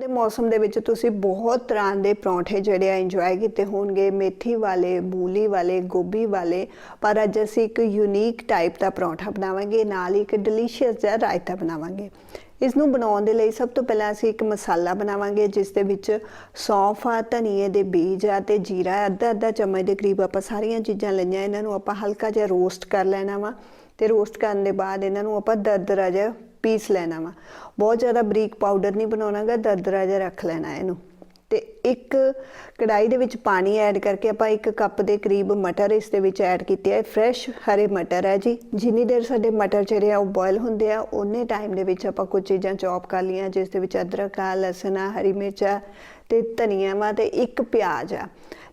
ਦੇ ਮੌਸਮ ਦੇ ਵਿੱਚ ਤੁਸੀਂ ਬਹੁਤ ਤਰ੍ਹਾਂ ਦੇ ਪਰੌਂਠੇ ਜਿਹੜੇ ਆ ਇੰਜੋਏ ਕੀਤੇ ਹੋਣਗੇ, ਮੇਥੀ ਵਾਲੇ ਬੂਲੀ ਵਾਲੇ, ਗੋਭੀ ਵਾਲੇ, ਪਰ ਅੱਜ ਅਸੀਂ ਇੱਕ ਯੂਨੀਕ ਟਾਈਪ ਦਾ ਪਰੌਂਠਾ ਬਣਾਵਾਂਗੇ, ਨਾਲ ਹੀ ਇੱਕ ਡਿਲੀਸ਼ੀਅਸ ਜਿਹਾ ਰਾਇਤਾ ਬਣਾਵਾਂਗੇ। ਇਸ ਨੂੰ ਬਣਾਉਣ ਦੇ ਲਈ ਸਭ ਤੋਂ ਪਹਿਲਾਂ ਅਸੀਂ ਇੱਕ ਮਸਾਲਾ ਬਣਾਵਾਂਗੇ, ਜਿਸ ਦੇ ਵਿੱਚ ਸੌਂਫ ਆ, ਧਨੀਏ ਦੇ ਬੀਜ ਆ ਤੇ ਜੀਰਾ ਅੱਧਾ ਅੱਧਾ ਚਮਚ ਦੇ ਕਰੀਬ ਆਪਾਂ ਸਾਰੀਆਂ ਚੀਜ਼ਾਂ ਲਈਆਂ, ਇਹਨਾਂ ਨੂੰ ਆਪਾਂ ਹਲਕਾ ਜਿਹਾ ਰੋਸਟ ਕਰ ਲੈਣਾ ਵਾ ਤੇ ਰੋਸਟ ਕਰਨ ਦੇ ਬਾਅਦ ਇਹਨਾਂ ਨੂੰ ਆਪਾਂ ਦਰਦਰਾ ਜਿਹਾ ਪੀਸ ਲੈਣਾ ਵਾ। ਬਹੁਤ ਜ਼ਿਆਦਾ ਬਰੀਕ ਪਾਊਡਰ ਨਹੀਂ ਬਣਾਉਣਾਗਾ ਦਰਦਰਾ ਜਿਹਾ ਰੱਖ ਲੈਣਾ ਇਹਨੂੰ। ਤੇ ਇੱਕ ਕੜਾਈ ਦੇ ਵਿੱਚ ਪਾਣੀ ਐਡ ਕਰਕੇ ਆਪਾਂ ਇੱਕ ਕੱਪ ਦੇ ਕਰੀਬ ਮਟਰ ਇਸ ਦੇ ਵਿੱਚ ਐਡ ਕੀਤੇ ਆ। ਫਰੈਸ਼ ਹਰੇ ਮਟਰ ਹੈ ਜੀ। ਜਿੰਨੀ ਦੇਰ ਸਾਡੇ ਮਟਰ ਜਿਹੜੇ ਆ ਉਹ ਬੋਇਲ ਹੁੰਦੇ ਆ ਉਹਨੇ ਟਾਈਮ ਦੇ ਵਿੱਚ ਆਪਾਂ ਕੁਝ ਚੀਜ਼ਾਂ ਚੌਪ ਕਰ ਲਈਆਂ, ਜਿਸ ਦੇ ਵਿੱਚ ਅਦਰਕ ਆ, ਲਸਣ ਆ, ਹਰੀ ਮਿਰਚ ਆ ਤੇ ਧਨੀਆ ਵਾ ਤੇ ਇੱਕ ਪਿਆਜ਼ ਆ।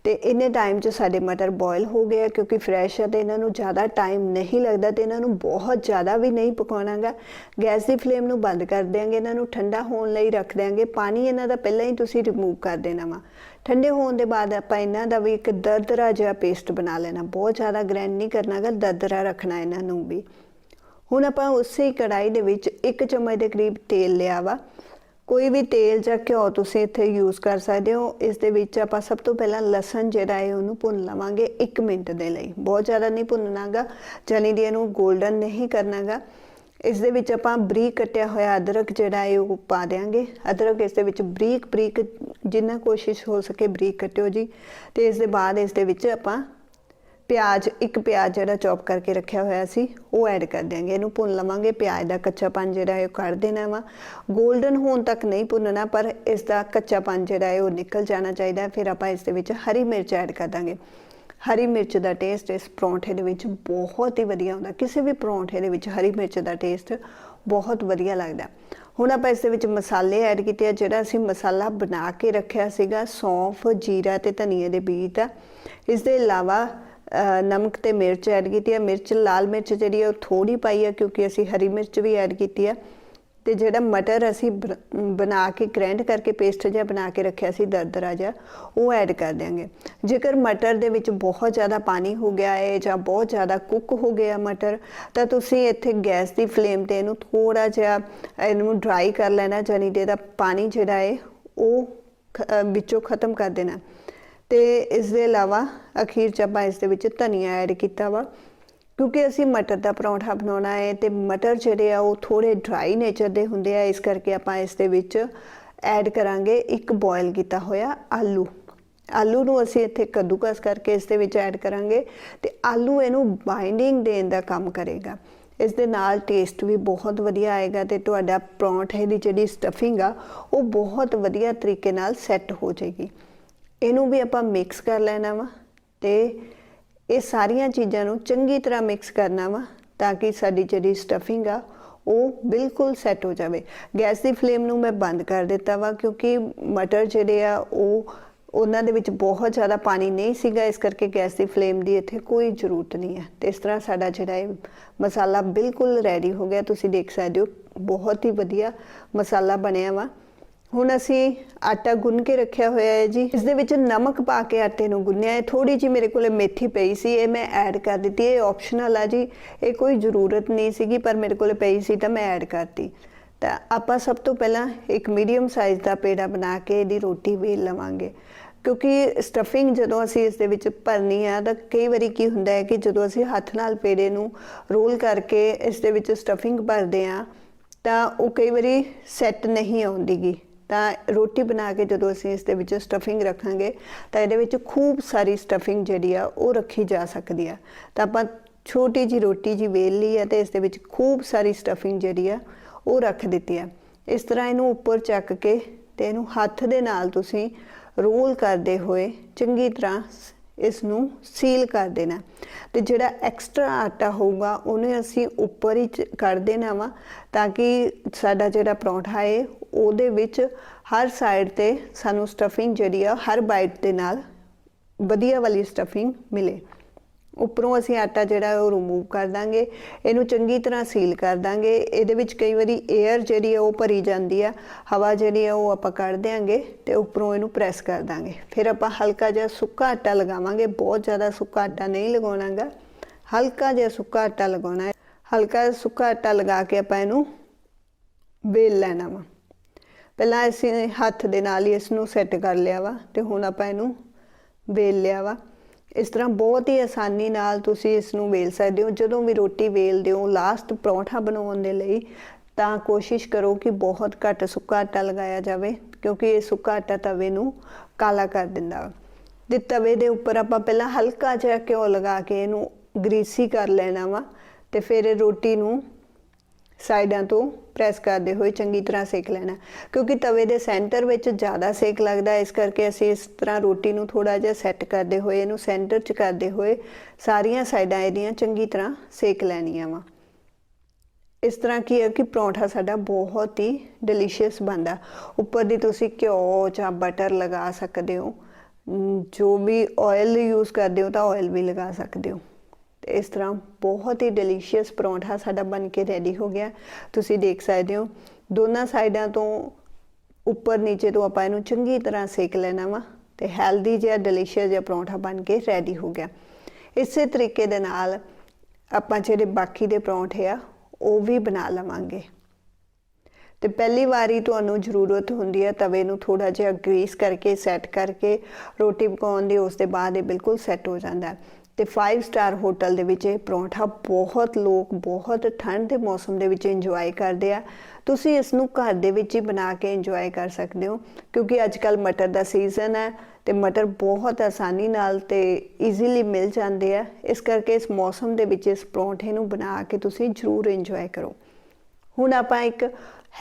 ਤੇ ਇੰਨੇ ਟਾਈਮ 'ਚ ਸਾਡੇ ਮਟਰ ਬੋਇਲ ਹੋ ਗਏ ਆ, ਕਿਉਂਕਿ ਫਰੈਸ਼ ਆ ਤੇ ਇਹਨਾਂ ਨੂੰ ਜ਼ਿਆਦਾ ਟਾਈਮ ਨਹੀਂ ਲੱਗਦਾ ਤੇ ਇਹਨਾਂ ਨੂੰ ਬਹੁਤ ਜ਼ਿਆਦਾ ਵੀ ਨਹੀਂ ਪਕਾਉਣਾਗਾ ਗੈਸ ਦੀ ਫਲੇਮ ਨੂੰ ਬੰਦ ਕਰ ਦਿਆਂਗੇ, ਇਹਨਾਂ ਨੂੰ ਠੰਡਾ ਹੋਣ ਲਈ ਰੱਖ ਦਿਆਂਗੇ। ਪਾਣੀ ਇਹਨਾਂ ਦਾ ਪਹਿਲਾਂ ਹੀ ਤੁਸੀਂ ਰਿਮੂਵ ਕਰ ਦੇਣਾ ਵਾ। ਠੰਡੇ ਹੋਣ ਦੇ ਬਾਅਦ ਆਪਾਂ ਇਹਨਾਂ ਦਾ ਵੀ ਇੱਕ ਦਰਦਰਾ ਜਿਹਾ ਪੇਸਟ ਬਣਾ ਲੈਣਾ। ਬਹੁਤ ਜ਼ਿਆਦਾ ਗ੍ਰੈਂਡ ਨਹੀਂ ਕਰਨਾਗਾ ਦਰਦਰਾ ਰੱਖਣਾ ਇਹਨਾਂ ਨੂੰ ਵੀ। ਹੁਣ ਆਪਾਂ ਉਸੇ ਹੀ ਕੜਾਈ ਦੇ ਵਿੱਚ ਇੱਕ ਚਮਚ ਦੇ ਕਰੀਬ ਤੇਲ ਲਿਆ ਵਾ। ਕੋਈ ਵੀ ਤੇਲ ਜਾਂ ਘਿਓ ਤੁਸੀਂ ਇੱਥੇ ਯੂਜ਼ ਕਰ ਸਕਦੇ ਹੋ, ਇਸ ਦੇ ਵਿੱਚ ਆਪਾਂ ਸਭ ਤੋਂ ਪਹਿਲਾਂ ਲਸਣ ਜਿਹੜਾ ਹੈ ਉਹਨੂੰ ਭੁੰਨ ਲਵਾਂਗੇ 1 ਮਿੰਟ ਦੇ ਲਈ। ਬਹੁਤ ਜ਼ਿਆਦਾ ਨਹੀਂ ਭੁੰਨਣਾਗਾ ਜਾਨੀ ਦੀ ਇਹਨੂੰ 골ਡਨ ਨਹੀਂ ਕਰਨਾਗਾ। ਇਸ ਦੇ ਵਿੱਚ ਆਪਾਂ ਬਰੀਕ ਕੱਟਿਆ ਹੋਇਆ ਅਦਰਕ ਜਿਹੜਾ ਹੈ ਉਹ ਪਾ ਦੇਾਂਗੇ ਅਦਰਕ ਇਸ ਦੇ ਵਿੱਚ ਬਰੀਕ ਬਰੀਕ ਜਿੰਨਾ ਕੋਸ਼ਿਸ਼ ਹੋ ਸਕੇ ਬਰੀਕ ਕੱਟਿਓ ਜੀ। ਤੇ ਇਸ ਦੇ ਬਾਅਦ ਇਸ ਦੇ ਵਿੱਚ ਆਪਾਂ ਪਿਆਜ਼, ਇੱਕ ਪਿਆਜ਼ ਜਿਹੜਾ ਚੌਪ ਕਰਕੇ ਰੱਖਿਆ ਹੋਇਆ ਸੀ, ਉਹ ਐਡ ਕਰ ਦਿਆਂਗੇ। ਇਹਨੂੰ ਭੁੰਨ ਲਵਾਂਗੇ, ਪਿਆਜ਼ ਦਾ ਕੱਚਾਪਨ ਜਿਹੜਾ ਹੈ ਉਹ ਕੱਢ ਦੇਣਾ ਵਾ। 골ਡਨ ਹੋਣ ਤੱਕ ਨਹੀਂ ਭੁੰਨਣਾ, ਪਰ ਇਸ ਦਾ ਕੱਚਾਪਨ ਜਿਹੜਾ ਹੈ ਉਹ ਨਿਕਲ ਜਾਣਾ ਚਾਹੀਦਾ ਹੈ। ਫਿਰ ਆਪਾਂ ਇਸ ਦੇ ਵਿੱਚ ਹਰੀ ਮਿਰਚ ਐਡ ਕਰ ਦਾਂਗੇ। ਹਰੀ ਮਿਰਚ ਦਾ ਟੇਸਟ ਇਸ ਪਰੌਂਠੇ ਦੇ ਵਿੱਚ ਬਹੁਤ ਹੀ ਵਧੀਆ ਹੁੰਦਾ। ਕਿਸੇ ਵੀ ਪਰੌਂਠੇ ਦੇ ਵਿੱਚ ਹਰੀ ਮਿਰਚ ਦਾ ਟੇਸਟ ਬਹੁਤ ਵਧੀਆ ਲੱਗਦਾ ਹੁਣ ਆਪਾਂ ਇਸ ਦੇ ਵਿੱਚ ਮਸਾਲੇ ਐਡ ਕੀਤੇ ਆ, ਜਿਹੜਾ ਅਸੀਂ ਮਸਾਲਾ ਬਣਾ ਕੇ ਰੱਖਿਆ ਸੀਗਾ, ਸੌਂਫ, ਜੀਰਾ ਤੇ ਧਨੀਏ ਦੇ ਬੀਜ ਦਾ। ਇਸ ਦੇ ਇਲਾਵਾ ਨਮਕ ਤੇ ਮਿਰਚ ਐਡ ਕੀਤੀ ਹੈ। ਮਿਰਚ, ਲਾਲ ਮਿਰਚ ਜਿਹੜੀ ਹੈ ਉਹ ਥੋੜੀ ਪਾਈ ਹੈ ਕਿਉਂਕਿ ਅਸੀਂ ਹਰੀ ਮਿਰਚ ਵੀ ਐਡ ਕੀਤੀ ਹੈ। ਤੇ ਜਿਹੜਾ ਮਟਰ ਅਸੀਂ ਬਰ- ਬਣਾ ਕੇ ਗ੍ਰਾਈਂਡ ਕਰਕੇ ਪੇਸਟ ਜਿਹਾ ਬਣਾ ਕੇ ਰੱਖਿਆ ਸੀ, ਦਰਦਰਾ ਜਿਹਾ, ਉਹ ਐਡ ਕਰ ਦਿਆਂਗੇ। ਜੇਕਰ ਮਟਰ ਦੇ ਵਿੱਚ ਬਹੁਤ ਜ਼ਿਆਦਾ ਪਾਣੀ ਹੋ ਗਿਆ ਹੈ ਜਾਂ ਬਹੁਤ ਜ਼ਿਆਦਾ ਕੁੱਕ ਹੋ ਗਿਆ ਮਟਰ, ਤਾਂ ਤੁਸੀਂ ਇੱਥੇ ਗੈਸ ਦੀ ਫਲੇਮ ਤੇ ਇਹਨੂੰ ਥੋੜਾ ਜਿਹਾ ਇਹਨੂੰ ਡਰਾਈ ਕਰ ਲੈਣਾ ਜਾਨੀ ਦੇ ਦਾ ਪਾਣੀ ਜਿਹੜਾ ਹੈ, ਉਹ ਖ- ਵਿੱਚੋਂ ਖਤਮ ਕਰ ਦੇਣਾ। ਤੇ ਇਸ ਦੇ ਇਲਾਵਾ ਅਖੀਰ ਚ ਆਪਾਂ ਇਸ ਦੇ ਵਿੱਚ ਧਨੀਆ ਐਡ ਕੀਤਾ ਵਾ। ਕਿਉਂਕਿ ਅਸੀਂ ਮਟਰ ਦਾ ਪਰੌਂਠਾ ਬਣਾਉਣਾ ਹੈ ਤੇ ਮਟਰ ਜਿਹੜੇ ਆ ਉਹ ਥੋੜੇ ਡਰਾਈ ਨੇਚਰ ਦੇ ਹੁੰਦੇ ਆ, ਇਸ ਕਰਕੇ ਆਪਾਂ ਇਸ ਦੇ ਵਿੱਚ ਐਡ ਕਰਾਂਗੇ ਇੱਕ ਬੋਇਲ ਕੀਤਾ ਹੋਇਆ ਆਲੂ। ਆਲੂ ਨੂੰ ਅਸੀਂ ਇੱਥੇ ਕੱਦੂਕਸ ਕਰਕੇ ਇਸ ਦੇ ਵਿੱਚ ਐਡ ਕਰਾਂਗੇ ਤੇ ਆਲੂ ਇਹਨੂੰ ਬਾਈਂਡਿੰਗ ਦੇਣ ਦਾ ਕੰਮ ਕਰੇਗਾ। ਇਸ ਦੇ ਨਾਲ ਟੇਸਟ ਵੀ ਬਹੁਤ ਵਧੀਆ ਆਏਗਾ ਤੇ ਤੁਹਾਡਾ ਪਰੌਂਠੇ ਦੀ ਜਿਹੜੀ ਸਟਫਿੰਗ ਆ, ਉਹ ਬਹੁਤ ਵਧੀਆ ਤਰੀਕੇ ਨਾਲ ਸੈੱਟ ਹੋ ਜਾਏਗੀ। ਇਹਨੂੰ ਵੀ ਆਪਾਂ ਮਿਕਸ ਕਰ ਲੈਣਾ ਵਾ ਤੇ ਇਹ ਸਾਰੀਆਂ ਚੀਜ਼ਾਂ ਨੂੰ ਚੰਗੀ ਤਰ੍ਹਾਂ ਮਿਕਸ ਕਰਨਾ ਵਾ ਤਾਂ ਕਿ ਸਾਡੀ ਜਿਹੜੀ ਸਟਫਿੰਗ ਆ ਉਹ ਬਿਲਕੁਲ ਸੈੱਟ ਹੋ ਜਾਵੇ। ਗੈਸ ਦੀ ਫਲੇਮ ਨੂੰ ਮੈਂ ਬੰਦ ਕਰ ਦਿੱਤਾ ਵਾ ਕਿਉਂਕਿ ਮਟਰ ਜਿਹੜੇ ਆ ਉਹ ਉਹਨਾਂ ਦੇ ਵਿੱਚ ਬਹੁਤ ਜ਼ਿਆਦਾ ਪਾਣੀ ਨਹੀਂ ਸੀਗਾ, ਇਸ ਕਰਕੇ ਗੈਸ ਦੀ ਫਲੇਮ ਦੀ ਇੱਥੇ ਕੋਈ ਜ਼ਰੂਰਤ ਨਹੀਂ ਹੈ ਤੇ ਇਸ ਤਰ੍ਹਾਂ ਸਾਡਾ ਜਿਹੜਾ ਇਹ ਮਸਾਲਾ ਬਿਲਕੁਲ ਰੈਡੀ ਹੋ ਗਿਆ। ਤੁਸੀਂ ਦੇਖ ਸਕਦੇ ਹੋ, ਬਹੁਤ ਹੀ ਵਧੀਆ ਮਸਾਲਾ ਬਣਿਆ ਵਾ। ਹੁਣ ਅਸੀਂ ਆਟਾ ਗੁੰਨ ਕੇ ਰੱਖਿਆ ਹੋਇਆ ਹੈ ਜੀ। ਇਸ ਦੇ ਵਿੱਚ ਨਮਕ ਪਾ ਕੇ ਆਟੇ ਨੂੰ ਗੁੰਨਿਆ ਹੈ। ਥੋੜੀ ਜਿਹੀ ਮੇਰੇ ਕੋਲੇ ਮੇਥੀ ਪਈ ਸੀ, ਇਹ ਮੈਂ ਐਡ ਕਰ ਦਿੱਤੀ। ਇਹ ਆਪਸ਼ਨਲ ਆ ਜੀ। ਇਹ ਕੋਈ ਜ਼ਰੂਰਤ ਨਹੀਂ ਸੀਗੀ, ਪਰ ਮੇਰੇ ਕੋਲੇ ਪਈ ਸੀ ਤਾਂ ਮੈਂ ਐਡ ਕਰਤੀ। ਤਾਂ ਆਪਾਂ ਸਭ ਤੋਂ ਪਹਿਲਾਂ ਇੱਕ ਮੀਡੀਅਮ ਸਾਈਜ਼ ਦਾ ਪੇੜਾ ਬਣਾ ਕੇ ਇਹਦੀ ਰੋਟੀ ਵੇਲ ਲਵਾਂਗੇ। ਕਿਉਂਕਿ ਸਟਫਿੰਗ ਜਦੋਂ ਅਸੀਂ ਇਸ ਦੇ ਵਿੱਚ ਭਰਨੀ ਆ, ਤਾਂ ਕਈ ਵਾਰੀ ਕੀ ਹੁੰਦਾ ਹੈ ਕਿ ਜਦੋਂ ਅਸੀਂ ਹੱਥ ਨਾਲ ਪੇੜੇ ਨੂੰ ਰੋਲ ਕਰਕੇ ਇਸ ਦੇ ਵਿੱਚ ਸਟਫਿੰਗ ਭਰਦੇ ਆ, ਤਾਂ ਉਹ ਕਈ ਵਾਰੀ ਸੈੱਟ ਨਹੀਂ ਆਉਂਦੀਗੀ। ਤਾਂ ਰੋਟੀ ਬਣਾ ਕੇ ਜਦੋਂ ਅਸੀਂ ਇਸ ਦੇ ਵਿੱਚ ਸਟਫਿੰਗ ਰੱਖਾਂਗੇ, ਤਾਂ ਇਹਦੇ ਵਿੱਚ ਖੂਬ ਸਾਰੀ ਸਟਫਿੰਗ ਜਿਹੜੀ ਆ, ਉਹ ਰੱਖੀ ਜਾ ਸਕਦੀ ਆ। ਤਾਂ ਆਪਾਂ ਛੋਟੀ ਜੀ ਰੋਟੀ ਜੀ ਵੇਲ ਲਈ ਆ ਤੇ ਇਸ ਦੇ ਵਿੱਚ ਖੂਬ ਸਾਰੀ ਸਟਫਿੰਗ ਜਿਹੜੀ ਆ, ਉਹ ਰੱਖ ਦਿੱਤੀ ਆ। ਇਸ ਤਰ੍ਹਾਂ ਇਹਨੂੰ ਉੱਪਰ ਚੱਕ ਕੇ ਤੇ ਇਹਨੂੰ ਹੱਥ ਦੇ ਨਾਲ ਤੁਸੀਂ ਰੋਲ ਕਰਦੇ ਹੋਏ ਚੰਗੀ ਤਰ੍ਹਾਂ ਇਸ ਨੂੰ ਸੀਲ ਕਰ ਦੇਣਾ। ਤੇ ਜਿਹੜਾ ਐਕਸਟਰਾ ਆਟਾ ਹੋਊਗਾ, ਉਹਨੇ ਅਸੀਂ ਉੱਪਰ ਹੀ ਚ- ਕਰ ਦੇਣਾ ਵਾ, ਤਾਂ ਕਿ ਸਾਡਾ ਜਿਹੜਾ ਪਰੌਂਠਾ ਹੈ ਉਹਦੇ ਵਿੱਚ ਹਰ ਸਾਈਡ ਤੇ ਸਾਨੂੰ ਸਟਫਿੰਗ ਜਿਹੜੀ ਆ, ਹਰ ਬਾਈਟ ਦੇ ਨਾਲ ਵਧੀਆ ਵਾਲੀ ਸਟਫਿੰਗ ਮਿਲੇ। ਉੱਪਰੋਂ ਅਸੀਂ ਆਟਾ ਜਿਹੜਾ ਉਹ ਰਿਮੂਵ ਕਰ ਦਾਂਗੇ। ਇਹਨੂੰ ਚੰਗੀ ਤਰ੍ਹਾਂ ਸੀਲ ਕਰ ਦਾਂਗੇ। ਇਹਦੇ ਵਿੱਚ ਕਈ ਵਾਰੀ 에ਅਰ ਜਿਹੜੀ ਹੈ ਉਹ ਭਰੀ ਜਾਂਦੀ ਆ। ਹਵਾ ਜਿਹੜੀ ਹੈ ਉਹ ਆਪਾਂ ਕੱਢ ਦਿਆਂਗੇ ਤੇ ਉੱਪਰੋਂ ਇਹਨੂੰ ਪ੍ਰੈਸ ਕਰ ਦਾਂਗੇ। ਫਿਰ ਆਪਾਂ ਹਲਕਾ ਜਿਹਾ ਸੁੱਕਾ ਆਟਾ ਲਗਾਵਾਂਗੇ। ਬਹੁਤ ਜ਼ਿਆਦਾ ਸੁੱਕਾ ਆਟਾ ਨਹੀਂ ਲਗਾਉਣਾਗਾ। ਹਲਕਾ ਜਿਹਾ ਸੁੱਕਾ ਆਟਾ ਲਗਾਉਣਾ ਹੈ। ਹਲਕਾ ਜਿਹਾ ਸੁੱਕਾ ਆਟਾ ਲਗਾ ਕੇ ਆਪਾਂ ਇਹਨੂੰ ਵੇਲ ਲੈਣਾ ਵਾ। ਪਹਿਲਾਂ ਅਸੀਂ ਹੱਥ ਦੇ ਨਾਲ ਹੀ ਇਸ ਨੂੰ ਸੈੱਟ ਕਰ ਲਿਆ ਵਾ ਤੇ ਹੁਣ ਆਪਾਂ ਇਹਨੂੰ ਵੇਲ ਲਿਆ ਵਾ। ਇਸ ਤਰ੍ਹਾਂ ਬਹੁਤ ਹੀ ਆਸਾਨੀ ਨਾਲ ਤੁਸੀਂ ਇਸ ਨੂੰ ਵੇਲ ਸਕਦੇ ਹੋ। ਜਦੋਂ ਵੀ ਰੋਟੀ ਵੇਲਦੇ ਹੋ ਲਾਸਟ ਪਰੌਂਠਾ ਬਣਾਉਣ ਦੇ ਲਈ, ਤਾਂ ਕੋਸ਼ਿਸ਼ ਕਰੋ ਕਿ ਬਹੁਤ ਘੱਟ ਸੁੱਕਾ ਆਟਾ ਲਗਾਇਆ ਜਾਵੇ, ਕਿਉਂਕਿ ਇਹ ਸੁੱਕਾ ਆਟਾ ਤਵੇ ਨੂੰ ਕਾਲਾ ਕਰ ਦਿੰਦਾ। ਵਾ ਤੇ ਤਵੇ ਦੇ ਉੱਪਰ ਆਪਾਂ ਪਹਿਲਾਂ ਹਲਕਾ ਜਿਹਾ ਘਿਓ ਲਗਾ ਕੇ ਇਹਨੂੰ ਗਰੀਸੀ ਕਰ ਲੈਣਾ ਵਾ, ਤੇ ਫਿਰ ਇਹ ਰੋਟੀ ਨੂੰ ਸਾਈਡਾਂ ਤੋਂ ਪ੍ਰੈਸ ਕਰਦੇ ਹੋਏ ਚੰਗੀ ਤਰ੍ਹਾਂ ਸੇਕ ਲੈਣਾ। ਕਿਉਂਕਿ ਤਵੇ ਦੇ ਸੈਂਟਰ ਵਿੱਚ ਜ਼ਿਆਦਾ ਸੇਕ ਲੱਗਦਾ, ਇਸ ਕਰਕੇ ਅਸੀਂ ਇਸ ਤਰ੍ਹਾਂ ਰੋਟੀ ਨੂੰ ਥੋੜਾ ਜਿਹਾ ਸੈੱਟ ਕਰਦੇ ਹੋਏ, ਇਹਨੂੰ ਸੈਂਟਰ 'ਚ ਕਰਦੇ ਹੋਏ ਸਾਰੀਆਂ ਸਾਈਡਾਂ ਇਹਦੀਆਂ ਚੰਗੀ ਤਰ੍ਹਾਂ ਸੇਕ ਲੈਣੀਆਂ ਵਾ। ਇਸ ਤਰ੍ਹਾਂ ਕੀ ਹੈ ਕਿ ਪਰੌਂਠਾ ਸਾਡਾ ਬਹੁਤ ਹੀ ਡਿਲੀਸ਼ੀਅਸ ਬਣਦਾ। ਉੱਪਰ ਦੀ ਤੁਸੀਂ ਘਿਓ ਜਾਂ ਬਟਰ ਲਗਾ ਸਕਦੇ ਹੋ। ਜੋ ਵੀ ਆਇਲ ਯੂਜ਼ ਕਰਦੇ ਹੋ ਤਾਂ ਆਇਲ ਵੀ ਲਗਾ ਸਕਦੇ ਹੋ। ਇਸ ਤਰ੍ਹਾਂ ਬਹੁਤ ਹੀ ਡਿਲੀਸ਼ੀਅਸ ਪਰੌਂਠਾ ਸਾਡਾ ਬਣ ਕੇ ਰੈਡੀ ਹੋ ਗਿਆ। ਤੁਸੀਂ ਦੇਖ ਸਕਦੇ ਹੋ, ਦੋਨਾਂ ਸਾਈਡਾਂ ਤੋਂ ਉੱਪਰ ਨੀਚੇ ਤੋਂ ਆਪਾਂ ਇਹਨੂੰ ਚੰਗੀ ਤਰ੍ਹਾਂ ਸੇਕ ਲੈਣਾ ਵਾ ਤੇ ਹੈਲਦੀ ਜਿਹਾ ਡਿਲੀਸ਼ੀਅਸ ਜਿਹਾ ਪਰੌਂਠਾ ਬਣ ਕੇ ਰੈਡੀ ਹੋ ਗਿਆ। ਇਸੇ ਤਰੀਕੇ ਦੇ ਨਾਲ ਆਪਾਂ ਜਿਹੜੇ ਬਾਕੀ ਦੇ ਪਰੌਂਠੇ ਆ, ਉਹ ਵੀ ਬਣਾ ਲਵਾਂਗੇ। ਤੇ ਪਹਿਲੀ ਵਾਰੀ ਤੁਹਾਨੂੰ ਜ਼ਰੂਰਤ ਹੁੰਦੀ ਹੈ ਤਵੇ ਨੂੰ ਥੋੜਾ ਜਿਹਾ ਗਰੀਸ ਕਰਕੇ ਸੈੱਟ ਕਰਕੇ ਰੋਟੀ ਪਕਾਉਣ ਦੀ, ਉਸ ਦੇ ਬਾਅਦ ਇਹ ਬਿਲਕੁਲ ਸੈੱਟ ਹੋ ਜਾਂਦਾ। ਹੈ ਤੇ 5 ਸਟਾਰ ਹੋਟਲ ਦੇ ਵਿੱਚ ਇਹ ਪਰੌਂਠਾ ਬਹੁਤ ਲੋਕ ਬਹੁਤ ਠੰਡ ਦੇ ਮੌਸਮ ਦੇ ਵਿੱਚ ਇੰਜੋਏ ਕਰਦੇ ਆ। ਤੁਸੀਂ ਇਸ ਨੂੰ ਘਰ ਦੇ ਵਿੱਚ ਹੀ ਬਣਾ ਕੇ ਇੰਜੋਏ ਕਰ ਸਕਦੇ ਹੋ, ਕਿਉਂਕਿ ਅੱਜ ਕੱਲ ਮਟਰ ਦਾ ਸੀਜ਼ਨ ਹੈ ਤੇ ਮਟਰ ਬਹੁਤ ਆਸਾਨੀ ਨਾਲ ਤੇ ਈਜ਼ੀਲੀ ਮਿਲ ਜਾਂਦੇ ਆ। ਇਸ ਕਰਕੇ ਇਸ ਮੌਸਮ ਦੇ ਵਿੱਚ ਇਸ ਪਰੌਂਠੇ ਨੂੰ ਬਣਾ ਕੇ ਤੁਸੀਂ ਜ਼ਰੂਰ ਇੰਜੋਏ ਕਰੋ। ਹੁਣ ਆਪਾਂ ਇੱਕ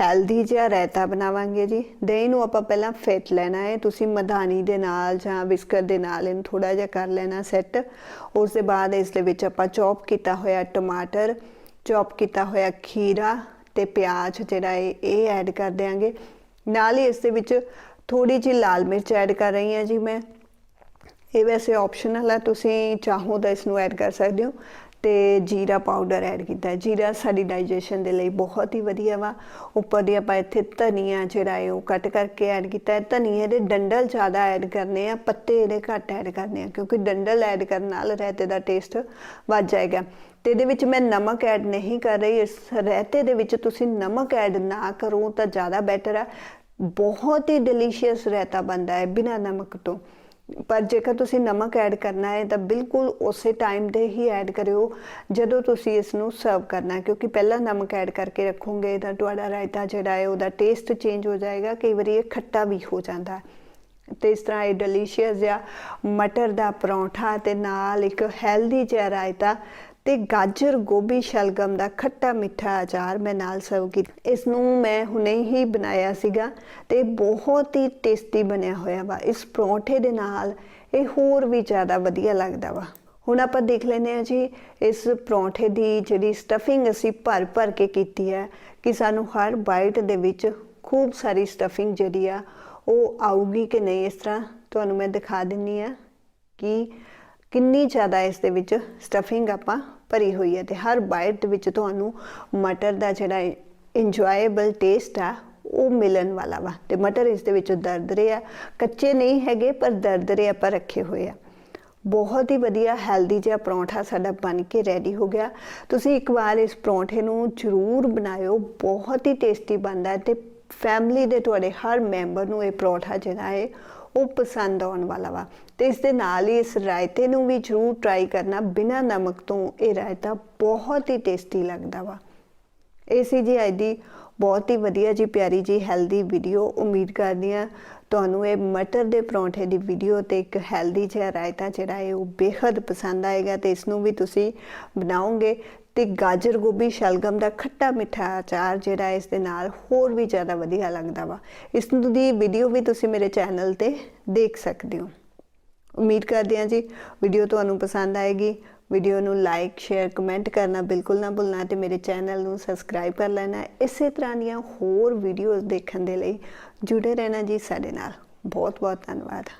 ਹੈਲਦੀ ਜਿਹਾ ਰਾਇਤਾ ਬਣਾਵਾਂਗੇ ਜੀ। ਦਹੀਂ ਨੂੰ ਆਪਾਂ ਪਹਿਲਾਂ ਫੇਟ ਲੈਣਾ ਹੈ। ਤੁਸੀਂ ਮਧਾਨੀ ਦੇ ਨਾਲ ਜਾਂ ਬਿਸਕਟ ਦੇ ਨਾਲ ਇਹਨੂੰ ਥੋੜਾ ਜਿਹਾ ਕਰ ਲੈਣਾ ਸੈੱਟ ਉਸ ਦੇ ਬਾਅਦ ਇਸ ਦੇ ਵਿੱਚ ਆਪਾਂ ਚੌਪ ਕੀਤਾ ਹੋਇਆ ਟਮਾਟਰ ਚੌਪ ਕੀਤਾ ਹੋਇਆ ਖੀਰਾ ਤੇ ਪਿਆਜ਼ ਜਿਹੜਾ ਹੈ, ਇਹ ਐਡ ਕਰ ਦਿਆਂਗੇ। ਨਾਲ ਹੀ ਇਸ ਦੇ ਵਿੱਚ ਥੋੜੀ ਜਿਹੀ ਲਾਲ ਮਿਰਚ ਐਡ ਕਰ ਰਹੀ ਹਾਂ ਜੀ ਮੈਂ। ਇਹ ਵੈਸੇ ਆਪਸ਼ਨਲ ਹੈ ਤੁਸੀਂ ਚਾਹੋ ਤਾਂ ਇਸ ਨੂੰ ਐਡ ਕਰ ਸਕਦੇ ਹੋ। ਤੇ ਜੀਰਾ ਪਾਊਡਰ ਐਡ ਕੀਤਾ ਜੀਰਾ ਸਾਡੀ ਡਾਈਜੈਸ਼ਨ ਦੇ ਲਈ ਬਹੁਤ ਹੀ ਵਧੀਆ ਵਾ। ਉੱਪਰ ਦੀ ਆਪਾਂ ਇੱਥੇ ਧਨੀਆ ਜਿਹੜਾ ਹੈ ਉਹ ਕੱਟ ਕਰਕੇ ਐਡ ਕੀਤਾ ਹੈ। ਧਨੀਏ ਦੇ ਡੰਡਲ ਜ਼ਿਆਦਾ ਐਡ ਕਰਨੇ ਆ, ਪੱਤੇ ਇਹਦੇ ਘੱਟ ਐਡ ਕਰਨੇ ਆ, ਕਿਉਂਕਿ ਡੰਡਲ ਐਡ ਕਰਨ ਨਾਲ ਰਾਇਤੇ ਦਾ ਟੇਸਟ ਵੱਧ ਜਾਏਗਾ। ਤੇ ਇਹਦੇ ਵਿੱਚ ਮੈਂ ਨਮਕ ਐਡ ਨਹੀਂ ਕਰ ਰਹੀ। ਇਸ ਰਾਇਤੇ ਦੇ ਵਿੱਚ ਤੁਸੀਂ ਨਮਕ ਐਡ ਨਾ ਕਰੋ ਤਾਂ ਜ਼ਿਆਦਾ ਬੈਟਰ ਆ। ਬਹੁਤ ਹੀ ਡਿਲੀਸ਼ੀਅਸ ਰਾਇਤਾ ਬਣਦਾ ਹੈ ਬਿਨਾਂ ਨਮਕ ਤੋਂ। ਪਰ ਜੇਕਰ ਤੁਸੀਂ ਨਮਕ ਐਡ ਕਰਨਾ ਹੈ, ਤਾਂ ਬਿਲਕੁਲ ਉਸੇ ਟਾਈਮ ਤੇ ਹੀ ਐਡ ਕਰਿਓ, ਜਦੋਂ ਤੁਸੀਂ ਇਸ ਨੂੰ ਸਰਵ ਕਰਨਾ ਕਿਉਂਕਿ ਪਹਿਲਾਂ ਨਮਕ ਐਡ ਕਰਕੇ ਰੱਖੋਗੇ, ਤਾਂ ਤੁਹਾਡਾ ਰਾਇਤਾ ਜਿਹੜਾ ਹੈ, ਉਹਦਾ ਟੇਸਟ ਚੇਂਜ ਹੋ ਜਾਏਗਾ, ਕਈ ਵਾਰੀ ਇਹ ਖੱਟਾ ਵੀ ਹੋ ਜਾਂਦਾ ਹੈ। ਤੇ ਇਸ ਤਰ੍ਹਾਂ ਇਹ ਡਿਲੀਸ਼ੀਅਸ ਜਿਹਾ ਮਟਰ ਦਾ ਪਰੌਂਠਾ ਤੇ ਨਾਲ ਇੱਕ ਹੈਲਦੀ ਜਿਹਾ ਰਾਇਤਾ ਤੇ ਗਾਜਰ ਗੋਭੀ ਸ਼ਲਗਮ ਦਾ ਖੱਟਾ ਮਿੱਠਾ ਅਚਾਰ ਮੈਂ ਨਾਲ ਸਰਵ ਕੀਤਾ। ਇਸ ਨੂੰ ਮੈਂ ਹੁਣੇ ਹੀ ਬਣਾਇਆ ਸੀਗਾ ਤੇ ਬਹੁਤ ਹੀ ਟੇਸਟੀ ਬਣਿਆ ਹੋਇਆ ਵਾ। ਇਸ ਪਰੌਂਠੇ ਦੇ ਨਾਲ ਇਹ ਹੋਰ ਵੀ ਜ਼ਿਆਦਾ ਵਧੀਆ ਲੱਗਦਾ ਵਾ। ਹੁਣ ਆਪਾਂ ਦੇਖ ਲੈਂਦੇ ਹਾਂ ਜੀ, ਇਸ ਪਰੌਂਠੇ ਦੀ ਜਿਹੜੀ ਸਟਫਿੰਗ ਅਸੀਂ ਭਰ ਭਰ ਕੇ ਕੀਤੀ ਹੈ ਕਿ ਸਾਨੂੰ ਹਰ ਬਾਈਟ ਦੇ ਵਿੱਚ ਖੂਬ ਸਾਰੀ ਸਟਫਿੰਗ ਜਿਹੜੀ ਆ, ਉਹ ਆਊਗੀ ਕਿ ਨਹੀਂ? ਇਸ ਤਰ੍ਹਾਂ ਤੁਹਾਨੂੰ ਮੈਂ ਦਿਖਾ ਦਿੰਨੀ ਆ ਕਿ ਕਿੰਨੀ ਜ਼ਿਆਦਾ ਇਸ ਦੇ ਵਿੱਚ ਸਟਫਿੰਗ ਆਪਾਂ ਭਰੀ ਹੋਈ ਹੈ ਤੇ ਹਰ ਬਾਈਟ ਵਿੱਚ ਤੁਹਾਨੂੰ ਮਟਰ ਦਾ ਜਿਹੜਾ ਇੰਜੋਏਬਲ ਟੇਸਟ ਆ, ਉਹ ਮਿਲਣ ਵਾਲਾ ਵਾ। ਤੇ ਮਟਰ ਇਸ ਦੇ ਵਿੱਚ ਦਰਦਰੇ ਆ, ਕੱਚੇ ਨਹੀਂ ਹੈਗੇ, ਪਰ ਦਰਦਰੇ ਆਪਾਂ ਰੱਖੇ ਹੋਏ ਆ। ਬਹੁਤ ਹੀ ਵਧੀਆ ਹੈਲਦੀ ਜਿਹਾ ਪਰੌਂਠਾ ਸਾਡਾ ਬਣ ਕੇ ਰੈਡੀ ਹੋ ਗਿਆ। ਤੁਸੀਂ ਇੱਕ ਵਾਰ ਇਸ ਪਰੌਂਠੇ ਨੂੰ ਜ਼ਰੂਰ ਬਣਾਇਓ, ਬਹੁਤ ਹੀ ਟੇਸਟੀ ਬਣਦਾ ਹੈ ਤੇ ਫੈਮਿਲੀ ਦੇ ਤੁਹਾਡੇ ਹਰ ਮੈਂਬਰ ਨੂੰ ਇਹ ਪਰੌਂਠਾ ਜਿਹੜਾ ਹੈ ਉਹ ਪਸੰਦ ਆਉਣ ਵਾਲਾ ਵਾ। ਤੇ ਇਸ ਦੇ ਨਾਲ ਹੀ ਇਸ ਰਾਇਤੇ ਨੂੰ ਵੀ ਜ਼ਰੂਰ ਟਰਾਈ ਕਰਨਾ। ਬਿਨਾਂ ਨਮਕ ਤੋਂ ਇਹ ਰਾਇਤਾ ਬਹੁਤ ਹੀ ਟੇਸਟੀ ਲੱਗਦਾ ਵਾ। ਇਹ ਸੀ ਜੀ ਅੱਜ ਦੀ ਬਹੁਤ ਹੀ ਵਧੀਆ ਜੀ, ਪਿਆਰੀ ਜੀ ਹੈਲਦੀ ਵੀਡੀਓ ਉਮੀਦ ਕਰਦੀ ਹਾਂ ਤੁਹਾਨੂੰ ਇਹ ਮਟਰ ਦੇ ਪਰੌਂਠੇ ਦੀ ਵੀਡੀਓ ਤੇ ਇੱਕ ਹੈਲਦੀ ਜਿਹਾ ਰਾਇਤਾ ਜਿਹੜਾ ਹੈ ਉਹ ਬੇहद ਪਸੰਦ ਆਏਗਾ ਤੇ ਇਸ ਨੂੰ ਵੀ ਤੁਸੀਂ ਬਣਾਓਗੇ। ਤੇ ਗਾਜਰ ਗੋਭੀ ਸ਼ਲਗਮ ਦਾ ਖੱਟਾ ਮਿੱਠਾ ਅਚਾਰ ਜਿਹੜਾ ਇਸ ਦੇ ਨਾਲ ਹੋਰ ਵੀ ਜ਼ਿਆਦਾ ਵਧੀਆ ਲੱਗਦਾ ਵਾ। ਇਸ ਦੀ ਵੀਡੀਓ ਵੀ ਤੁਸੀਂ ਮੇਰੇ ਚੈਨਲ ਤੇ ਦੇਖ ਸਕਦੇ ਹੋ। ਉਮੀਦ ਕਰਦੇ ਹਾਂ ਜੀ ਵੀਡੀਓ ਤੁਹਾਨੂੰ ਪਸੰਦ ਆਏਗੀ। ਵੀਡੀਓ ਨੂੰ ਲਾਈਕ ਸ਼ੇਅਰ ਕਮੈਂਟ ਕਰਨਾ ਬਿਲਕੁਲ ਨਾ ਭੁੱਲਣਾ ਤੇ ਮੇਰੇ ਚੈਨਲ ਨੂੰ ਸਬਸਕ੍ਰਾਈਬ ਕਰ ਲੈਣਾ। ਇਸੇ ਤਰ੍ਹਾਂ ਦੀਆਂ ਹੋਰ ਵੀਡੀਓਜ਼ ਦੇਖਣ ਦੇ ਲਈ ਜੁੜੇ ਰਹਿਣਾ ਜੀ ਸਾਡੇ ਨਾਲ। ਬਹੁਤ ਬਹੁਤ ਧੰਨਵਾਦ।